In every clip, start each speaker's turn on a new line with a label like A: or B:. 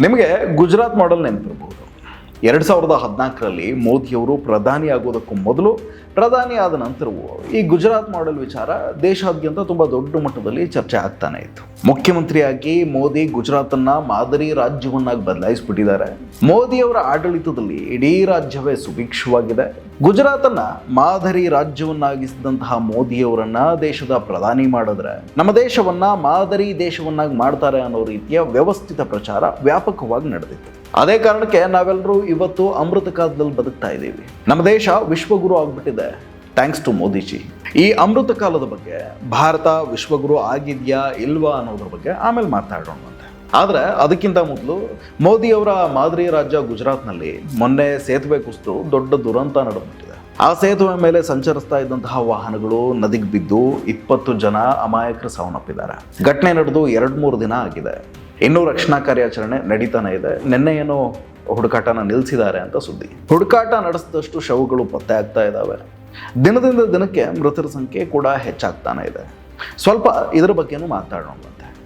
A: ನಿಮಗೆ ಗುಜರಾತ್ ಮಾಡೆಲ್ ನೆನಪಿರ್ಬೋದು. ಎರಡು ಸಾವಿರದ ಹದಿನಾಲ್ಕರಲ್ಲಿ ಮೋದಿಯವರು ಪ್ರಧಾನಿ ಆಗೋದಕ್ಕೂ ಮೊದಲು ಪ್ರಧಾನಿ ಆದ ನಂತರವೂ ಈ ಗುಜರಾತ್ ಮಾಡೆಲ್ ವಿಚಾರ ದೇಶಾದ್ಯಂತ ತುಂಬ ದೊಡ್ಡ ಮಟ್ಟದಲ್ಲಿ ಚರ್ಚೆ ಆಗ್ತಾನೆ ಇತ್ತು. ಮುಖ್ಯಮಂತ್ರಿಯಾಗಿ ಮೋದಿ ಗುಜರಾತನ್ನು ಮಾದರಿ ರಾಜ್ಯವನ್ನಾಗಿ ಬದಲಾಯಿಸಿಬಿಟ್ಟಿದ್ದಾರೆ. ಮೋದಿಯವರ ಆಡಳಿತದಲ್ಲಿ ಇಡೀ ರಾಜ್ಯವೇ ಸುಭಿಕ್ಷವಾಗಿದೆ. ಗುಜರಾತನ್ನು ಮಾದರಿ ರಾಜ್ಯವನ್ನಾಗಿಸಿದಂತಹ ಮೋದಿಯವರನ್ನ ದೇಶದ ಪ್ರಧಾನಿ ಮಾಡಿದ್ರೆ ನಮ್ಮ ದೇಶವನ್ನ ಮಾದರಿ ದೇಶವನ್ನಾಗಿ ಮಾಡ್ತಾರೆ ಅನ್ನೋ ರೀತಿಯ ವ್ಯವಸ್ಥಿತ ಪ್ರಚಾರ ವ್ಯಾಪಕವಾಗಿ ನಡೆದಿತ್ತು. ಅದೇ ಕಾರಣಕ್ಕೆ ನಾವೆಲ್ಲರೂ ಇವತ್ತು ಅಮೃತ ಕಾಲದಲ್ಲಿ ಬದುಕ್ತಾ ಇದ್ದೀವಿ. ನಮ್ಮ ದೇಶ ವಿಶ್ವಗುರು ಆಗಿಬಿಟ್ಟಿದೆ. Thanks to Modiji. ಈ ಅಮೃತ ಕಾಲದ ಬಗ್ಗೆ, ಭಾರತ ವಿಶ್ವಗುರು ಆಗಿದೆಯಾ ಇಲ್ವಾ ಅನ್ನೋದ್ರ ಬಗ್ಗೆ ಆಮೇಲೆ ಮಾತಾಡೋಣಂತೆ ಆದರೆ ಅದಕ್ಕಿಂತ ಮೊದಲು ಮೋದಿಯವರ ಮಾದರಿ ರಾಜ್ಯ ಗುಜರಾತ್ನಲ್ಲಿ ಮೊನ್ನೆ ಸೇತುವೆ ಕುಸಿದು ದೊಡ್ಡ ದುರಂತ ನಡೆದುಬಿಟ್ಟಿದೆ. ಆ ಸೇತುವೆ ಮೇಲೆ ಸಂಚರಿಸ್ತಾ ಇದ್ದಂತಹ ವಾಹನಗಳು ನದಿಗೆ ಬಿದ್ದು ಇಪ್ಪತ್ತು ಜನ ಅಮಾಯಕರು ಸಾವನ್ನಪ್ಪಿದ್ದಾರೆ. ಘಟನೆ ನಡೆದು ಎರಡು ಮೂರು ದಿನ ಆಗಿದೆ. ಇನ್ನೂ ರಕ್ಷಣಾ ಕಾರ್ಯಾಚರಣೆ ನಡೀತಾನೆ ಇದೆ. ನಿನ್ನೆ ಏನೋ ಹುಡುಕಾಟನ ನಿಲ್ಲಿಸಿದ್ದಾರೆ ಅಂತ ಸುದ್ದಿ. ಹುಡುಕಾಟ ನಡೆಸಿದಷ್ಟು ಶವಗಳು ಪತ್ತೆ ಆಗ್ತಾ ಇದ್ದಾವೆ ದಿನದಿಂದ ದಿನಕ್ಕೆ ಮೃತರ ಸಂಖ್ಯೆ ಕೂಡ ಹೆಚ್ಚಾಗ್ತಾನೆ ಇದೆ. ಸ್ವಲ್ಪ ಇದರ ಬಗ್ಗೆನೂ ಮಾತಾಡೋಣ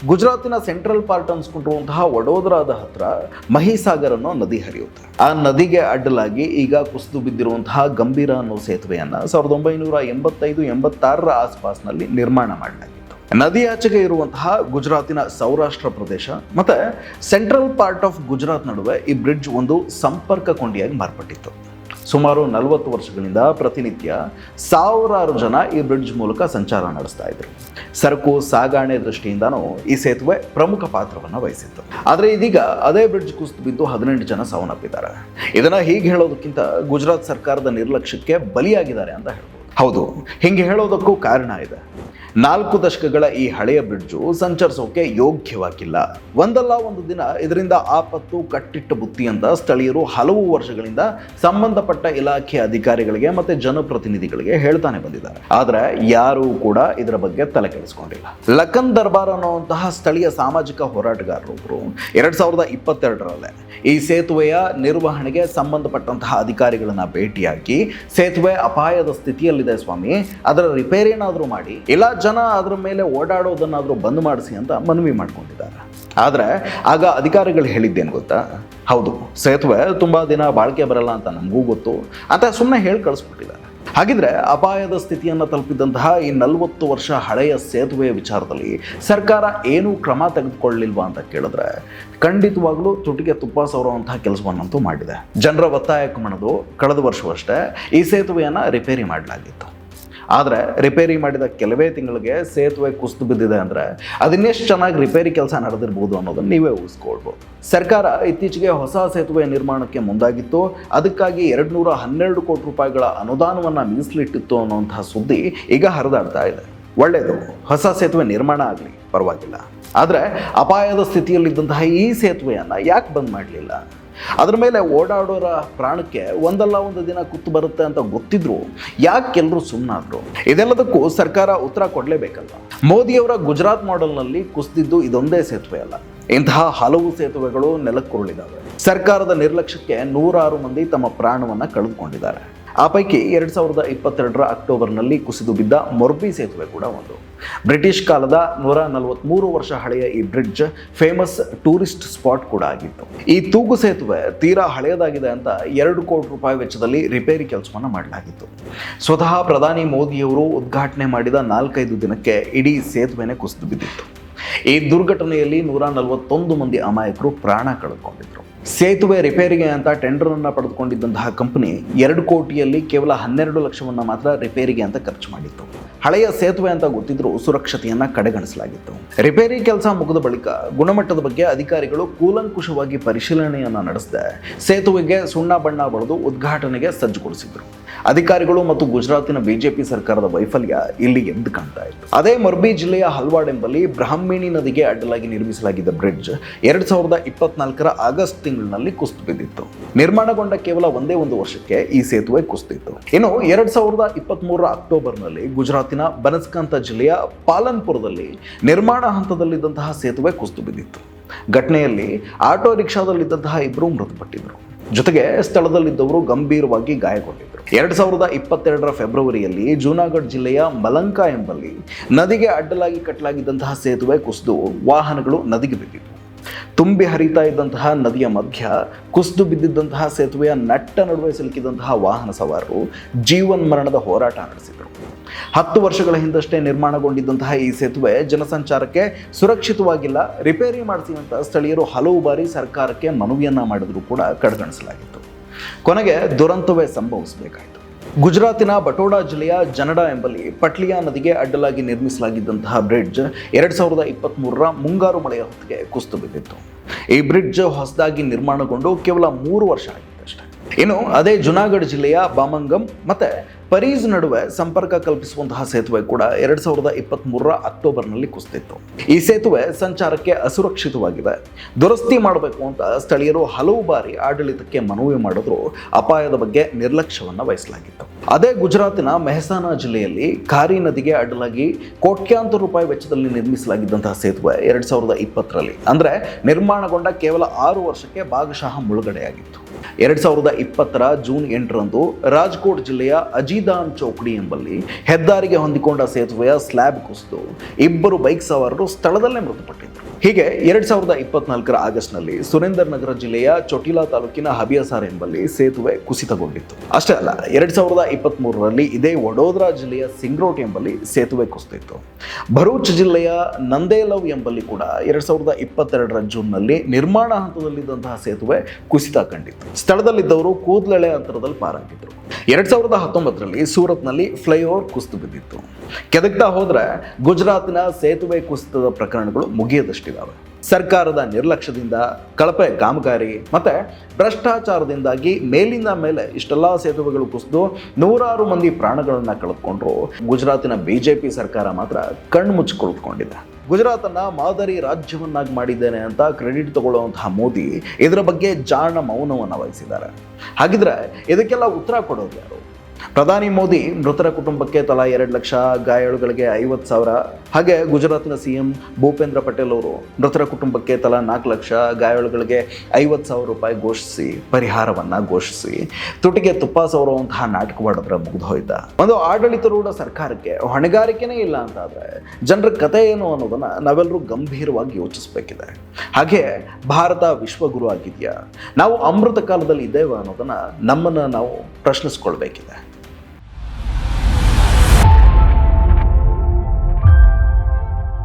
A: ಗುಜರಾತಿನ ಸೆಂಟ್ರಲ್ ಪಾರ್ಟ್ ಅನ್ಸ್ಕೊಂಡಿರುವಂತಹ ವಡೋದರಾದ ಹತ್ರ ಮಹಿಸಾಗರ್ ಅನ್ನೋ ನದಿ ಹರಿಯುತ್ತೆ. ಆ ನದಿಗೆ ಅಡ್ಡಲಾಗಿ ಈಗ ಕುಸಿದು ಬಿದ್ದಿರುವಂತಹ ಗಂಭೀರ ಅನ್ನೋ ಸೇತುವೆಯನ್ನ ಸಾವಿರದ ಒಂಬೈನೂರ ಎಂಬತ್ತೈದು ಎಂಬತ್ತಾರರ ಆಸ್ಪಾಸ್ನಲ್ಲಿ ನಿರ್ಮಾಣ ಮಾಡಲಾಗಿತ್ತು ನದಿ ಆಚೆಗೆ ಇರುವಂತಹ ಗುಜರಾತಿನ ಸೌರಾಷ್ಟ್ರ ಪ್ರದೇಶ ಮತ್ತೆ ಸೆಂಟ್ರಲ್ ಪಾರ್ಟ್ ಆಫ್ ಗುಜರಾತ್ ನಡುವೆ ಈ ಬ್ರಿಡ್ಜ್ ಒಂದು ಸಂಪರ್ಕ ಕೊಂಡಿಯಾಗಿ ಮಾರ್ಪಟ್ಟಿತ್ತು. ಸುಮಾರು ನಲವತ್ತು ವರ್ಷಗಳಿಂದ ಪ್ರತಿನಿತ್ಯ ಸಾವಿರಾರು ಜನ ಈ ಬ್ರಿಡ್ಜ್ ಮೂಲಕ ಸಂಚಾರ ನಡೆಸ್ತಾ ಇದ್ರು. ಸರಕು, ಸಾಗಾಣೆ ದೃಷ್ಟಿಯಿಂದನೂ ಈ ಸೇತುವೆ ಪ್ರಮುಖ ಪಾತ್ರವನ್ನು ವಹಿಸಿತ್ತು. ಆದರೆ ಇದೀಗ ಅದೇ ಬ್ರಿಡ್ಜ್ ಕುಸಿದು ಬಿದ್ದು ಹದಿನೆಂಟು ಜನ ಸಾವನ್ನಪ್ಪಿದ್ದಾರೆ. ಇದನ್ನ ಹೀಗೆ ಹೇಳೋದಕ್ಕಿಂತ ಗುಜರಾತ್ ಸರ್ಕಾರದ ನಿರ್ಲಕ್ಷ್ಯಕ್ಕೆ ಬಲಿಯಾಗಿದ್ದಾರೆ ಅಂತ ಹೇಳ್ಬೋದು. ಹೌದು, ಹಿಂಗೆ ಹೇಳೋದಕ್ಕೂ ಕಾರಣ ಇದೆ. ನಾಲ್ಕು ದಶಕಗಳ ಈ ಹಳೆಯ ಬ್ರಿಡ್ಜು ಸಂಚರಿಸೋಕೆ ಯೋಗ್ಯವಾಗಿಲ್ಲ. ಒಂದಲ್ಲ ಒಂದು ದಿನ ಇದರಿಂದ ಆಪತ್ತು, ಕಟ್ಟಿಟ್ಟ ಬುತ್ತಿ ಅಂತ ಸ್ಥಳೀಯರು ಹಲವು ವರ್ಷಗಳಿಂದ ಸಂಬಂಧಪಟ್ಟ ಇಲಾಖೆ ಅಧಿಕಾರಿಗಳಿಗೆ ಮತ್ತೆ ಜನಪ್ರತಿನಿಧಿಗಳಿಗೆ ಹೇಳ್ತಾನೆ ಬಂದಿದ್ದಾರೆ. ಆದ್ರೆ ಯಾರೂ ಕೂಡ ಇದರ ಬಗ್ಗೆ ತಲೆ ಕೆಡಿಸ್ಕೊಂಡಿಲ್ಲ. ಲಖನ್ ದರ್ಬಾರ್ ಅನ್ನುವಂತಹ ಸ್ಥಳೀಯ ಸಾಮಾಜಿಕ ಹೋರಾಟಗಾರರೊಬ್ಬರು ಎರಡ್ ಸಾವಿರದ ಇಪ್ಪತ್ತೆರಡರಲ್ಲೇ ಈ ಸೇತುವೆಯ ನಿರ್ವಹಣೆಗೆ ಸಂಬಂಧಪಟ್ಟಂತಹ ಅಧಿಕಾರಿಗಳನ್ನ ಭೇಟಿಯಾಗಿ ಸೇತುವೆ ಅಪಾಯದ ಸ್ಥಿತಿಯಲ್ಲಿದೆ ಸ್ವಾಮಿ. ಅದರ ರಿಪೇರಿ ಏನಾದರೂ ಮಾಡಿ ಇಲ್ಲ ಜನ ಅದರ ಮೇಲೆ ಓಡಾಡೋದನ್ನಾದರೂ ಬಂದ್ ಮಾಡಿಸಿ ಅಂತ ಮನವಿ ಮಾಡ್ಕೊಂಡಿದ್ದಾರೆ. ಆದರೆ ಆಗ ಅಧಿಕಾರಿಗಳು ಹೇಳಿದ್ದೇನು ಗೊತ್ತಾ? ಹೌದು, ಸೇತುವೆ ತುಂಬ ದಿನ ಬಾಳಿಕೆ ಬರಲ್ಲ ಅಂತ ನಮಗೂ ಗೊತ್ತು. ಅಂತ ಸುಮ್ಮನೆ ಹೇಳಿ ಕಳಿಸ್ಬಿಟ್ಟಿದ್ದಾರೆ. ಹಾಗಿದ್ರೆ ಅಪಾಯದ ಸ್ಥಿತಿಯನ್ನು ತಲುಪಿದಂತಹ ಈ ನಲವತ್ತು ವರ್ಷ ಹಳೆಯ ಸೇತುವೆಯ ವಿಚಾರದಲ್ಲಿ ಸರ್ಕಾರ ಏನೂ ಕ್ರಮ ತೆಗೆದುಕೊಳ್ಳಿಲ್ವಾ ಅಂತ ಕೇಳಿದ್ರೆ ಖಂಡಿತವಾಗ್ಲೂ ತುಟಿಗೆ ತುಪ್ಪ ಸವರುವಂತಹ ಕೆಲಸವನ್ನಂತೂ ಮಾಡಿದೆ. ಜನರ ಒತ್ತಾಯಕ್ಕೆ ಮಣದು ಕಳೆದ ವರ್ಷವಷ್ಟೇ ಈ ಸೇತುವೆಯನ್ನು ರಿಪೇರಿ ಮಾಡಲಾಗಿತ್ತು. ಆದರೆ ರಿಪೇರಿ ಮಾಡಿದ ಕೆಲವೇ ತಿಂಗಳಿಗೆ ಸೇತುವೆ ಕುಸಿದು ಬಿದ್ದಿದೆ ಅಂದರೆ ಅದನ್ನೆಷ್ಟು ಚೆನ್ನಾಗಿ ರಿಪೇರಿ ಕೆಲಸ ನಡೆದಿರ್ಬೋದು ಅನ್ನೋದನ್ನು ನೀವೇ ಊಹಿಸ್ಕೊಳ್ಬೋದು. ಸರ್ಕಾರ ಇತ್ತೀಚೆಗೆ ಹೊಸ ಸೇತುವೆ ನಿರ್ಮಾಣಕ್ಕೆ ಮುಂದಾಗಿತ್ತು. ಅದಕ್ಕಾಗಿ ಎರಡು ನೂರ ಹನ್ನೆರಡು ಕೋಟಿ ರೂಪಾಯಿಗಳ ಅನುದಾನವನ್ನು ಮೀಸಲಿಟ್ಟಿತ್ತು ಅನ್ನುವಂತಹ ಸುದ್ದಿ ಈಗ ಹರಿದಾಡ್ತಾ ಇದೆ. ಒಳ್ಳೆಯದು ಹೊಸ ಸೇತುವೆ ನಿರ್ಮಾಣ ಆಗಲಿ, ಪರವಾಗಿಲ್ಲ. ಆದರೆ ಅಪಾಯದ ಸ್ಥಿತಿಯಲ್ಲಿದ್ದಂತಹ ಈ ಸೇತುವೆಯನ್ನು ಯಾಕೆ ಬಂದ್ ಮಾಡಲಿಲ್ಲ? ಅದ್ರ ಮೇಲೆ ಓಡಾಡೋರ ಪ್ರಾಣಕ್ಕೆ ಒಂದಲ್ಲ ಒಂದು ದಿನ ಕುತ್ತು ಬರುತ್ತೆ ಅಂತ ಗೊತ್ತಿದ್ರು. ಯಾಕೆ ಎಲ್ಲರೂ ಸುಮ್ಮನಾದ್ರು ಇದೆಲ್ಲದಕ್ಕೂ ಸರ್ಕಾರ ಉತ್ತರ ಕೊಡಲೇಬೇಕಲ್ಲ ಮೋದಿಯವರ ಗುಜರಾತ್ ಮಾಡೆಲ್ನಲ್ಲಿ ಕುಸಿದಿದ್ದು ಇದೊಂದೇ ಸೇತುವೆ ಅಲ್ಲ. ಇಂತಹ ಹಲವು ಸೇತುವೆಗಳು ನೆಲಕ್ಕುರುಳಿದಾವೆ ಸರ್ಕಾರದ ನಿರ್ಲಕ್ಷ್ಯಕ್ಕೆ ನೂರಾರು ಮಂದಿ ತಮ್ಮ ಪ್ರಾಣವನ್ನ ಕಳೆದುಕೊಂಡಿದ್ದಾರೆ. ಆ ಪೈಕಿ ಎರಡ್ ಸಾವಿರದ ಇಪ್ಪತ್ತೆರಡರ ಅಕ್ಟೋಬರ್ನಲ್ಲಿ ಕುಸಿದು ಬಿದ್ದ ಮೊರ್ಬಿ ಸೇತುವೆ ಕೂಡ ಒಂದು. ಬ್ರಿಟಿಷ್ ಕಾಲದ ನೂರ ನಲವತ್ಮೂರು ವರ್ಷ ಹಳೆಯ ಈ ಬ್ರಿಡ್ಜ್ ಫೇಮಸ್ ಟೂರಿಸ್ಟ್ ಸ್ಪಾಟ್ ಕೂಡ ಆಗಿತ್ತು. ಈ ತೂಗು ಸೇತುವೆ ತೀರಾ ಹಳೆಯದಾಗಿದೆ ಅಂತ ಎರಡು ಕೋಟಿ ರೂಪಾಯಿ ವೆಚ್ಚದಲ್ಲಿ ರಿಪೇರಿ ಕೆಲಸವನ್ನು ಮಾಡಲಾಗಿತ್ತು. ಸ್ವತಃ ಪ್ರಧಾನಿ ಮೋದಿಯವರು ಉದ್ಘಾಟನೆ ಮಾಡಿದ ನಾಲ್ಕೈದು ದಿನಕ್ಕೆ ಇಡೀ ಸೇತುವೆನೇ ಕುಸಿದು ಬಿದ್ದಿತ್ತು. ಈ ದುರ್ಘಟನೆಯಲ್ಲಿ ನೂರ ನಲವತ್ತೊಂದು ಮಂದಿ ಅಮಾಯಕರು ಪ್ರಾಣ ಕಳೆದುಕೊಂಡಿದ್ರು. ಸೇತುವೆ ರಿಪೇರಿಗೆ ಅಂತ ಟೆಂಡರ್ ಅನ್ನ ಪಡೆದುಕೊಂಡಿದ್ದಂತಹ ಕಂಪನಿ ಎರಡು ಕೋಟಿಯಲ್ಲಿ ಕೇವಲ ಹನ್ನೆರಡು ಲಕ್ಷವನ್ನ ಮಾತ್ರ ರಿಪೇರಿಗೆ ಅಂತ ಖರ್ಚು ಮಾಡಿತ್ತು. ಹಳೆಯ ಸೇತುವೆ ಅಂತ ಗೊತ್ತಿದ್ರೂ ಸುರಕ್ಷತೆಯನ್ನ ಕಡೆಗಣಿಸಲಾಗಿತ್ತು. ರಿಪೇರಿ ಕೆಲಸ ಮುಗಿದ ಬಳಿಕ ಗುಣಮಟ್ಟದ ಬಗ್ಗೆ ಅಧಿಕಾರಿಗಳು ಕೂಲಂಕುಷವಾಗಿ ಪರಿಶೀಲನೆಯನ್ನ ನಡೆಸದೆ. ಸೇತುವೆಗೆ ಸುಣ್ಣ ಬಣ್ಣ ಬಳಿದು ಉದ್ಘಾಟನೆಗೆ ಸಜ್ಜುಗೊಳಿಸಿದ್ರು. ಅಧಿಕಾರಿಗಳು ಮತ್ತು ಗುಜರಾತಿನ ಬಿಜೆಪಿ ಸರ್ಕಾರದ ವೈಫಲ್ಯ ಇಲ್ಲಿ ಎದ್ದು ಕಾಣ್ತಾ ಇತ್ತು. ಅದೇ ಮರ್ಬಿ ಜಿಲ್ಲೆಯ ಹಲ್ವಾಡ್ ಎಂಬಲ್ಲಿ ಬ್ರಾಹ್ಮಿಣಿ ನದಿಗೆ ಅಡ್ಡಲಾಗಿ ನಿರ್ಮಿಸಲಾಗಿದ್ದ ಬ್ರಿಡ್ಜ್ ಎರಡ್ ಸಾವಿರದ ಇಪ್ಪತ್ನಾಲ್ಕರ ಆಗಸ್ಟ್ ತಿಂಗಳಿನಲ್ಲಿ ಕುಸಿದು ಬಿದ್ದಿತ್ತು. ನಿರ್ಮಾಣಗೊಂಡ ಕೇವಲ ಒಂದೇ ಒಂದು ವರ್ಷಕ್ಕೆ ಈ ಸೇತುವೆ ಕುಸಿದಿತ್ತು ಇನ್ನು ಎರಡ್ ಸಾವಿರದ ಇಪ್ಪತ್ತ್ ಮೂರರ ಅಕ್ಟೋಬರ್ನಲ್ಲಿ ಗುಜರಾತಿನ ಬನಸ್ಕಾಂತ ಜಿಲ್ಲೆಯ ಪಾಲನ್ಪುರದಲ್ಲಿ ನಿರ್ಮಾಣ ಹಂತದಲ್ಲಿದ್ದಂತಹ ಸೇತುವೆ ಕುಸಿದು ಬಿದ್ದಿತ್ತು. ಘಟನೆಯಲ್ಲಿ ಆಟೋ ರಿಕ್ಷಾದಲ್ಲಿದ್ದಂತಹ ಇಬ್ಬರು ಮೃತಪಟ್ಟಿದ್ದರು. ಜೊತೆಗೆ ಸ್ಥಳದಲ್ಲಿದ್ದವರು ಗಂಭೀರವಾಗಿ ಗಾಯಗೊಂಡಿದ್ದರು. ಎರಡ್ ಸಾವಿರದ ಇಪ್ಪತ್ತೆರಡರ ಫೆಬ್ರವರಿಯಲ್ಲಿ ಜೂನಾಗಢ್ ಜಿಲ್ಲೆಯ ಮಲಂಕಾ ಎಂಬಲ್ಲಿ ನದಿಗೆ ಅಡ್ಡಲಾಗಿ ಕಟ್ಟಲಾಗಿದ್ದಂತಹ ಸೇತುವೆ ಕುಸಿದು ವಾಹನಗಳು ನದಿಗೆ ಬಿದ್ದಿದ್ವು ತುಂಬಿ ಹರಿತಾ ಇದ್ದಂತಹ ನದಿಯ ಮಧ್ಯ, ಕುಸಿದು ಬಿದ್ದಿದ್ದಂತಹ ಸೇತುವೆಯ ನಟ್ಟ ನಡುವೆ ಸಿಲುಕಿದಂತಹ ವಾಹನ ಸವಾರರು ಜೀವನ್ ಮರಣದ ಹೋರಾಟ ನಡೆಸಿದರು. ಹತ್ತು ವರ್ಷಗಳ ಹಿಂದಷ್ಟೇ ನಿರ್ಮಾಣಗೊಂಡಿದ್ದಂತಹ ಈ ಸೇತುವೆ ಜನಸಂಚಾರಕ್ಕೆ ಸುರಕ್ಷಿತವಾಗಿಲ್ಲ, ರಿಪೇರಿ ಮಾಡಿಸಿ ಅಂತ ಸ್ಥಳೀಯರು ಹಲವು ಬಾರಿ ಸರ್ಕಾರಕ್ಕೆ ಮನವಿಯನ್ನ ಮಾಡಿದರೂ ಕೂಡ ಕಡೆಗಣಿಸಲಾಗಿತ್ತು. ಕೊನೆಗೆ ದುರಂತವೇ ಸಂಭವಿಸಬೇಕಾಯಿತು. ಗುಜರಾತಿನ ಬಟೋಡಾ ಜಿಲ್ಲೆಯ ಜನಡಾ ಎಂಬಲ್ಲಿ ಪಟ್ಲಿಯಾ ನದಿಗೆ ಅಡ್ಡಲಾಗಿ ನಿರ್ಮಿಸಲಾಗಿದ್ದಂತಹ ಬ್ರಿಡ್ಜ್ ಎರಡು ಸಾವಿರದ ಇಪ್ಪತ್ತ್ಮೂರರ ಮುಂಗಾರು ಮಳೆಯ ಹೊತ್ತಿಗೆ ಕುಸಿದು ಬಿದ್ದಿತ್ತು. ಈ ಬ್ರಿಡ್ಜ್ ಹೊಸದಾಗಿ ನಿರ್ಮಾಣಗೊಂಡು ಕೇವಲ ಮೂರು ವರ್ಷ ಆಗಿತ್ತಷ್ಟೇ. ಇನ್ನು ಅದೇ ಜುನಾಗಢ ಜಿಲ್ಲೆಯ ಬಾಮಂಗಂ ಮತ್ತೆ ಪರೀಸ್ ನಡುವೆ ಸಂಪರ್ಕ ಕಲ್ಪಿಸುವಂತಹ ಸೇತುವೆ ಕೂಡ ಎರಡ್ ಸಾವಿರದ ಇಪ್ಪತ್ತ್ಮೂರರ ಅಕ್ಟೋಬರ್ನಲ್ಲಿ ಕುಸಿದಿತ್ತು. ಈ ಸೇತುವೆ ಸಂಚಾರಕ್ಕೆ ಅಸುರಕ್ಷಿತವಾಗಿದೆ. ದುರಸ್ತಿ ಮಾಡಬೇಕು ಅಂತ ಸ್ಥಳೀಯರು ಹಲವು ಬಾರಿ ಆಡಳಿತಕ್ಕೆ ಮನವಿ ಮಾಡಿದ್ರು. ಅಪಾಯದ ಬಗ್ಗೆ ನಿರ್ಲಕ್ಷ್ಯವನ್ನು ವಹಿಸಲಾಗಿತ್ತು. ಅದೇ ಗುಜರಾತಿನ ಮೆಹಸಾನಾ ಜಿಲ್ಲೆಯಲ್ಲಿ ಖಾರಿ ನದಿಗೆ ಅಡ್ಡಲಾಗಿ ಕೋಟ್ಯಾಂತರ ರೂಪಾಯಿ ವೆಚ್ಚದಲ್ಲಿ ನಿರ್ಮಿಸಲಾಗಿದ್ದಂತಹ ಸೇತುವೆ ಎರಡ್ ಸಾವಿರದ ಇಪ್ಪತ್ತರಲ್ಲಿ. ಅಂದ್ರೆ ನಿರ್ಮಾಣಗೊಂಡ ಕೇವಲ ಆರು ವರ್ಷಕ್ಕೆ ಭಾಗಶಃ ಮುಳುಗಡೆಯಾಗಿತ್ತು. ಎರಡ್ ಸಾವಿರದ ಇಪ್ಪತ್ತರ ಜೂನ್ ಎಂಟರಂದು ರಾಜ್ಕೋಟ್ ಜಿಲ್ಲೆಯ ಅಜಿದಾನ್ ಚೌಕಡಿ ಎಂಬಲ್ಲಿ ಹೆದ್ದಾರಿಗೆ ಹೊಂದಿಕೊಂಡ ಸೇತುವೆಯ ಸ್ಲ್ಯಾಬ್ ಕುಸಿದು ಇಬ್ಬರು ಬೈಕ್ ಸವಾರರು ಸ್ಥಳದಲ್ಲೇ ಮೃತಪಟ್ಟಿದ್ದರು. ಹೀಗೆ ಎರಡ್ ಸಾವಿರದ ಇಪ್ಪತ್ನಾಲ್ಕರ ಆಗಸ್ಟ್ನಲ್ಲಿ ಸುರೇಂದರ್ ನಗರ ಜಿಲ್ಲೆಯ ಚೊಟಿಲಾ ತಾಲೂಕಿನ ಹಬಿಯಸಾರ್ ಎಂಬಲ್ಲಿ ಸೇತುವೆ ಕುಸಿತಗೊಂಡಿತ್ತು. ಅಷ್ಟೇ ಅಲ್ಲ, ಎರಡ್ ಸಾವಿರದ ಇಪ್ಪತ್ತ್ ಮೂರರಲ್ಲಿ ಇದೇ ವಡೋದರಾ ಜಿಲ್ಲೆಯ ಸಿಂಗ್ರೋಟ್ ಎಂಬಲ್ಲಿ ಸೇತುವೆ ಕುಸಿತಿತ್ತು ಭರೂಚ್ ಜಿಲ್ಲೆಯ ನಂದೇಲವ್ ಎಂಬಲ್ಲಿ ಕೂಡ ಎರಡ್ ಸಾವಿರದ ಇಪ್ಪತ್ತೆರಡರ ಜೂನ್ನಲ್ಲಿ ನಿರ್ಮಾಣ ಹಂತದಲ್ಲಿದ್ದಂತಹ ಸೇತುವೆ ಕುಸಿತ ಕಂಡಿತ್ತು. ಸ್ಥಳದಲ್ಲಿದ್ದವರು ಕೂದಲೆಳೆ ಅಂತರದಲ್ಲಿ ಪಾರಾಗಿದ್ರು. ಎರಡ್ ಸಾವಿರದ ಹತ್ತೊಂಬತ್ತರಲ್ಲಿ ಸೂರತ್ನಲ್ಲಿ ಫ್ಲೈಓವರ್ ಕುಸಿತು ಬಿದ್ದಿತ್ತು. ಕೆದಕ್ತಾ ಹೋದ್ರೆ ಗುಜರಾತ್ನ ಸೇತುವೆ ಕುಸಿತದ ಪ್ರಕರಣಗಳು ಮುಗಿಯದಷ್ಟಿದಾವೆ. ಸರ್ಕಾರದ ನಿರ್ಲಕ್ಷ್ಯದಿಂದ ಕಳಪೆ ಕಾಮಗಾರಿ ಮತ್ತೆ ಭ್ರಷ್ಟಾಚಾರದಿಂದಾಗಿ ಮೇಲಿಂದ ಮೇಲೆ ಇಷ್ಟೆಲ್ಲ ಸೇತುವೆಗಳು ಕುಸಿದು ನೂರಾರು ಮಂದಿ ಪ್ರಾಣಗಳನ್ನ ಕಳೆದುಕೊಂಡ್ರು. ಗುಜರಾತಿನ ಬಿಜೆಪಿ ಸರ್ಕಾರ ಮಾತ್ರ ಕಣ್ಣು ಮುಚ್ಚಿ ಕುಳಿತುಕೊಂಡಿದೆ ಗುಜರಾತನ್ನ ಮಾದರಿ ರಾಜ್ಯವನ್ನಾಗಿ ಮಾಡಿದ್ದೇನೆ ಅಂತ ಕ್ರೆಡಿಟ್ ತಗೊಳ್ಳುವಂತಹ ಮೋದಿ, ಇದರ ಬಗ್ಗೆ ಜಾಣ ಮೌನವನ್ನು ವಹಿಸಿದ್ದಾರೆ. ಹಾಗಿದ್ರೆ ಇದಕ್ಕೆಲ್ಲ ಉತ್ತರ ಕೊಡೋದು ಯಾರು? ಪ್ರಧಾನಿ ಮೋದಿ ಮೃತರ ಕುಟುಂಬಕ್ಕೆ ತಲಾ ಎರಡು ಲಕ್ಷ ಗಾಯಾಳುಗಳಿಗೆ ಐವತ್ತು ಸಾವಿರ. ಹಾಗೆ ಗುಜರಾತ್ನ ಸಿ ಎಂ ಭೂಪೇಂದ್ರ ಪಟೇಲ್ ಅವರು ಮೃತರ ಕುಟುಂಬಕ್ಕೆ ತಲಾ ನಾಲ್ಕು ಲಕ್ಷ ಗಾಯಾಳುಗಳಿಗೆ ಐವತ್ತು ಸಾವಿರ ರೂಪಾಯಿ ಘೋಷಿಸಿ, ಪರಿಹಾರವನ್ನ ಘೋಷಿಸಿ. ತುಟಿಗೆ ತುಪ್ಪ ಸವರುವಂತಹ ನಾಟಕವಾಡಿದ್ರೆ ಮುಗಿದು ಒಂದು ಆಡಳಿತಾರೂಢ ಸರ್ಕಾರಕ್ಕೆ ಹೊಣೆಗಾರಿಕೆನೇ ಇಲ್ಲ ಅಂತಾದ್ರೆ ಜನರ ಕತೆ ಏನು ಅನ್ನೋದನ್ನ ನಾವೆಲ್ಲರೂ ಗಂಭೀರವಾಗಿ ಯೋಚಿಸಬೇಕಿದೆ. ಹಾಗೆ ಭಾರತ ವಿಶ್ವಗುರು ಆಗಿದೆಯಾ? ನಾವು ಅಮೃತ ಕಾಲದಲ್ಲಿ ಇದ್ದೇವೆ ಅನ್ನೋದನ್ನು ನಮ್ಮನ್ನು ನಾವು ಪ್ರಶ್ನಿಸ್ಕೊಳ್ಬೇಕಿದೆ.